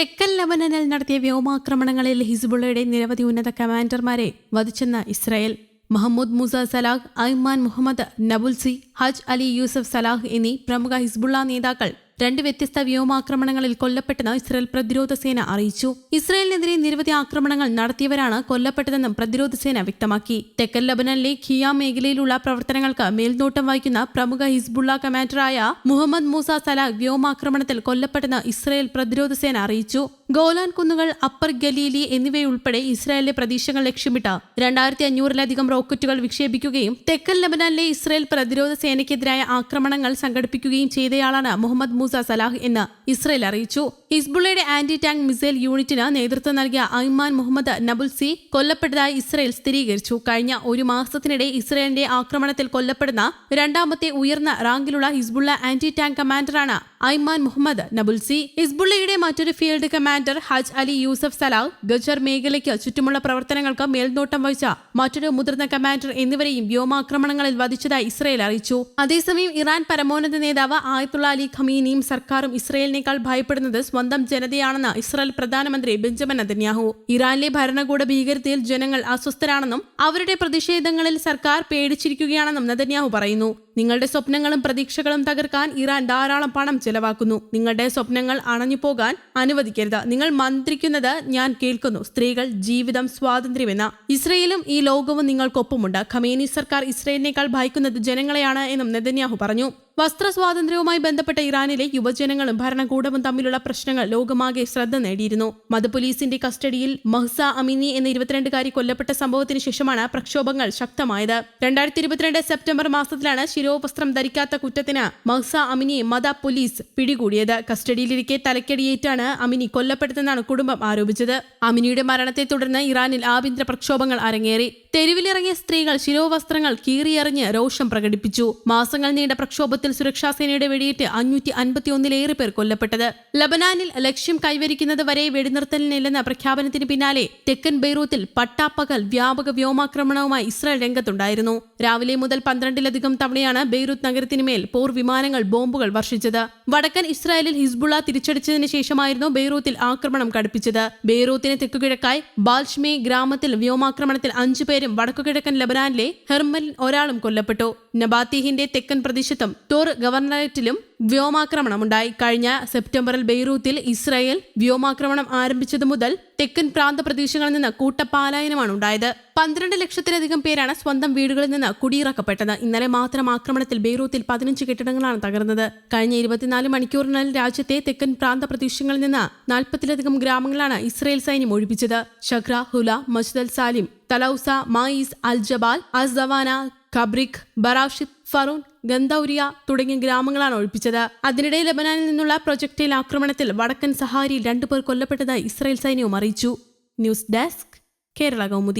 തെക്കൻ ലബനനിൽ നടത്തിയ വ്യോമാക്രമണങ്ങളിൽ ഹിസ്ബുള്ളയുടെ നിരവധി ഉന്നത കമാൻഡർമാരെ വധിച്ചെന്ന Israel Mahmoud Musa Salah Ayman Muhammad Nabulsi Haj Ali Yusuf Salah എന്നീ പ്രമുഖ ഹിസ്ബുള്ള നേതാക്കൾ രണ്ട് വ്യത്യസ്ത വ്യോമാക്രമണങ്ങളിൽ കൊല്ലപ്പെട്ടെന്ന് ഇസ്രയേൽ പ്രതിരോധ സേന അറിയിച്ചു. ഇസ്രയേലിനെതിരെ നിരവധി ആക്രമണങ്ങൾ നടത്തിയവരാണ് കൊല്ലപ്പെട്ടതെന്നും പ്രതിരോധ സേന വ്യക്തമാക്കി. തെക്കൻ ലബനനിലെ ഖിയ മേഖലയിലുള്ള പ്രവർത്തനങ്ങൾക്ക് മേൽനോട്ടം വഹിക്കുന്ന പ്രമുഖ ഹിസ്ബുള്ള കമാൻഡറായ മുഹമ്മദ് മൂസ സലാഖ് വ്യോമാക്രമണത്തിൽ കൊല്ലപ്പെട്ടെന്ന് ഇസ്രയേൽ പ്രതിരോധ സേന അറിയിച്ചു. ഗോലാൻ കുന്നുകൾ അപ്പർ ഗലീലി എന്നിവയുൾപ്പെടെ ഇസ്രായേലിലെ പ്രതീക്ഷകൾ ലക്ഷ്യമിട്ട് രണ്ടായിരത്തി അഞ്ഞൂറിലധികം റോക്കറ്റുകൾ വിക്ഷേപിക്കുകയും തെക്കൻ ലബനാനിലെ ഇസ്രായേൽ പ്രതിരോധ സേനയ്ക്കെതിരായ ആക്രമണങ്ങൾ സംഘടിപ്പിക്കുകയും ചെയ്തയാളാണ് മുഹമ്മദ് മൂസ സലാഹ് എന്ന് ഇസ്രായേൽ അറിയിച്ചു. ഹിസ്ബുള്ളയുടെ ആന്റി ടാങ്ക് മിസൈൽ യൂണിറ്റിന് നേതൃത്വം നൽകിയ ഐമാൻ മുഹമ്മദ് നബുൽസി കൊല്ലപ്പെട്ടതായി ഇസ്രയേൽ സ്ഥിരീകരിച്ചു. കഴിഞ്ഞ ഒരു മാസത്തിനിടെ ഇസ്രയേലിന്റെ ആക്രമണത്തിൽ കൊല്ലപ്പെടുന്ന രണ്ടാമത്തെ ഉയർന്ന റാങ്കിലുള്ള ഹിസ്ബുള്ള ആന്റി ടാങ്ക് കമാൻഡറാണ് ഐമാൻ മുഹമ്മദ് നബുൽസി. ഹിസ്ബുള്ളയുടെ മറ്റൊരു field commander Haj Ali Yusuf Salah Ghajar മേഖലയ്ക്ക് ചുറ്റുമുള്ള പ്രവർത്തനങ്ങൾക്ക് മേൽനോട്ടം വഹിച്ച മറ്റൊരു മുതിർന്ന കമാൻഡർ എന്നിവരെയും വ്യോമാക്രമണങ്ങളിൽ വധിച്ചതായി ഇസ്രയേൽ അറിയിച്ചു. അതേസമയം ഇറാൻ പരമോന്നത നേതാവ് ആയത്തുള്ള അലി ഖമീനിയും സർക്കാരും ഇസ്രായേലിനേക്കാൾ ഭയപ്പെടുന്നത് സ്വന്തം ജനതയാണെന്ന് ഇസ്രായേൽ പ്രധാനമന്ത്രി ബെഞ്ചമിൻ നദന്യാഹു ഇറാനിലെ ഭരണകൂട ഭീകരതയിൽ ജനങ്ങൾ അസ്വസ്ഥരാണെന്നും അവരുടെ പ്രതിഷേധങ്ങളിൽ സർക്കാർ പേടിച്ചിരിക്കുകയാണെന്നും നദന്യാഹു പറയുന്നു. നിങ്ങളുടെ സ്വപ്നങ്ങളും പ്രതീക്ഷകളും തകർക്കാൻ ഇറാൻ ധാരാളം പണം ചെലവാക്കുന്നു. നിങ്ങളുടെ സ്വപ്നങ്ങൾ അണഞ്ഞു പോകാൻ അനുവദിക്കരുത്. നിങ്ങൾ മന്ത്രിക്കുന്നത് ഞാൻ കേൾക്കുന്നു. സ്ത്രീകൾ ജീവിതം സ്വാതന്ത്ര്യമെന്ന ഇസ്രയേലും ഈ ലോകവും നിങ്ങൾക്കൊപ്പമുണ്ട്. ഖമേനി സർക്കാർ ഇസ്രയേലിനേക്കാൾ ഭയക്കുന്നത് ജനങ്ങളെയാണ് എന്നും നെതന്യാഹു പറഞ്ഞു. വസ്ത്ര സ്വാതന്ത്ര്യവുമായി ബന്ധപ്പെട്ട ഇറാനിലെ യുവജനങ്ങളും ഭരണകൂടവും തമ്മിലുള്ള പ്രശ്നങ്ങൾ ലോകമാകെ ശ്രദ്ധ നേടിയിരുന്നു. മതപോലീസിന്റെ കസ്റ്റഡിയിൽ മഹ്സ അമിനി എന്ന ഇരുപത്തിരണ്ടുകാരി കൊല്ലപ്പെട്ട സംഭവത്തിന് ശേഷമാണ് പ്രക്ഷോഭങ്ങൾ ശക്തമായത്. രണ്ടായിരത്തി ഇരുപത്തിരണ്ട് സെപ്റ്റംബർ മാസത്തിലാണ് ശിരോവസ്ത്രം ധരിക്കാത്ത കുറ്റത്തിന് മഹ്സ അമിനിയെ മത പോലീസ് പിടികൂടിയത്. കസ്റ്റഡിയിലിരിക്കെ തലക്കടിയേറ്റാണ് അമിനി കൊല്ലപ്പെട്ടതെന്നാണ് കുടുംബം ആരോപിച്ചത്. അമിനിയുടെ മരണത്തെ തുടർന്ന് ഇറാനിൽ ആഭ്യന്തര പ്രക്ഷോഭങ്ങൾ അരങ്ങേറി. തെരുവിലിറങ്ങിയ സ്ത്രീകൾ ശിരോവസ്ത്രങ്ങൾ കീറിയറിഞ്ഞ് രോഷം പ്രകടിപ്പിച്ചു. മാസങ്ങൾ നീണ്ട പ്രക്ഷോഭത്തിൽ സുരക്ഷാ സേനയുടെ വെടിയേറ്റ് അഞ്ഞൂറ്റി അൻപത്തിയൊന്നിലേറെ പേർ കൊല്ലപ്പെട്ടത്. ലബനാനിൽ ലക്ഷ്യം കൈവരിക്കുന്നത് വരെ വെടിനിർത്തലിനില്ലെന്ന പ്രഖ്യാപനത്തിന് പിന്നാലെ തെക്കൻ ബെയ്റൂത്തിൽ പട്ടാപ്പകൽ വ്യാപക വ്യോമാക്രമണവുമായി ഇസ്രായേൽ രംഗത്തുണ്ടായിരുന്നു. രാവിലെ മുതൽ പന്ത്രണ്ടിലധികം തവണയാണ് ബെയ്റൂത്ത് നഗരത്തിന് മേൽ പോർ വിമാനങ്ങൾ ബോംബുകൾ വർഷിച്ചത്. വടക്കൻ ഇസ്രായേലിൽ ഹിസ്ബുള്ള തിരിച്ചടിച്ചതിന് ശേഷമായിരുന്നു ബെയ്റൂത്തിൽ ആക്രമണം കടുപ്പിച്ചത്. ബെയ്റൂത്തിന് തെക്കുകിഴക്കായി ബാൽഷ്മേ ഗ്രാമത്തിൽ വ്യോമാക്രമണത്തിൽ അഞ്ചു പേരും വടക്കുകിഴക്കൻ ലബനാനിലെ ഹെർമൽ ഒരാളും കൊല്ലപ്പെട്ടു. നബാത്തിഹിന്റെ തെക്കൻ പ്രദേശത്തും തോർ ഗവർണറേറ്റിലും വ്യോമാക്രമണമുണ്ടായി. കഴിഞ്ഞ സെപ്റ്റംബറിൽ ബെയ്റൂത്തിൽ ഇസ്രായേൽ വ്യോമാക്രമണം ആരംഭിച്ചതു മുതൽ തെക്കൻ പ്രാന്ത പ്രദേശങ്ങളിൽ നിന്ന് കൂട്ടപ്പാലായനമാണ് ഉണ്ടായത്. പന്ത്രണ്ട് ലക്ഷത്തിലധികം പേരാണ് സ്വന്തം വീടുകളിൽ നിന്ന് കുടിയിറക്കപ്പെട്ടത്. ഇന്നലെ മാത്രം ആക്രമണത്തിൽ ബെയ്റൂത്തിൽ പതിനഞ്ച് കെട്ടിടങ്ങളാണ് തകർന്നത്. കഴിഞ്ഞ ഇരുപത്തിനാല് മണിക്കൂറിനുള്ളിൽ രാജ്യത്തെ തെക്കൻ പ്രാന്ത പ്രദേശങ്ങളിൽ നിന്ന് നാൽപ്പത്തിലധികം ഗ്രാമങ്ങളാണ് ഇസ്രായേൽ സൈന്യം ഒഴിപ്പിച്ചത്. ഷഖ്ര ഹുല മസ്ദൽ സാലിം തലൌസ മായിസ് അൽ ജബാൽ അസവാന ഖബ്രിഖ് ബറാഷിദ് ഫറൂൺ ഗന്ദൌരിയ തുടങ്ങിയ ഗ്രാമങ്ങളാണ് ഒഴിപ്പിച്ചത്. അതിനിടെ ലബനാനിൽ നിന്നുള്ള പ്രൊജക്ടൈൽ ആക്രമണത്തിൽ വടക്കൻ സഹാരിയിൽ രണ്ടുപേർ കൊല്ലപ്പെട്ടതായി ഇസ്രായേൽ സൈന്യവും അറിയിച്ചു. News desk Kerala Kaumudi.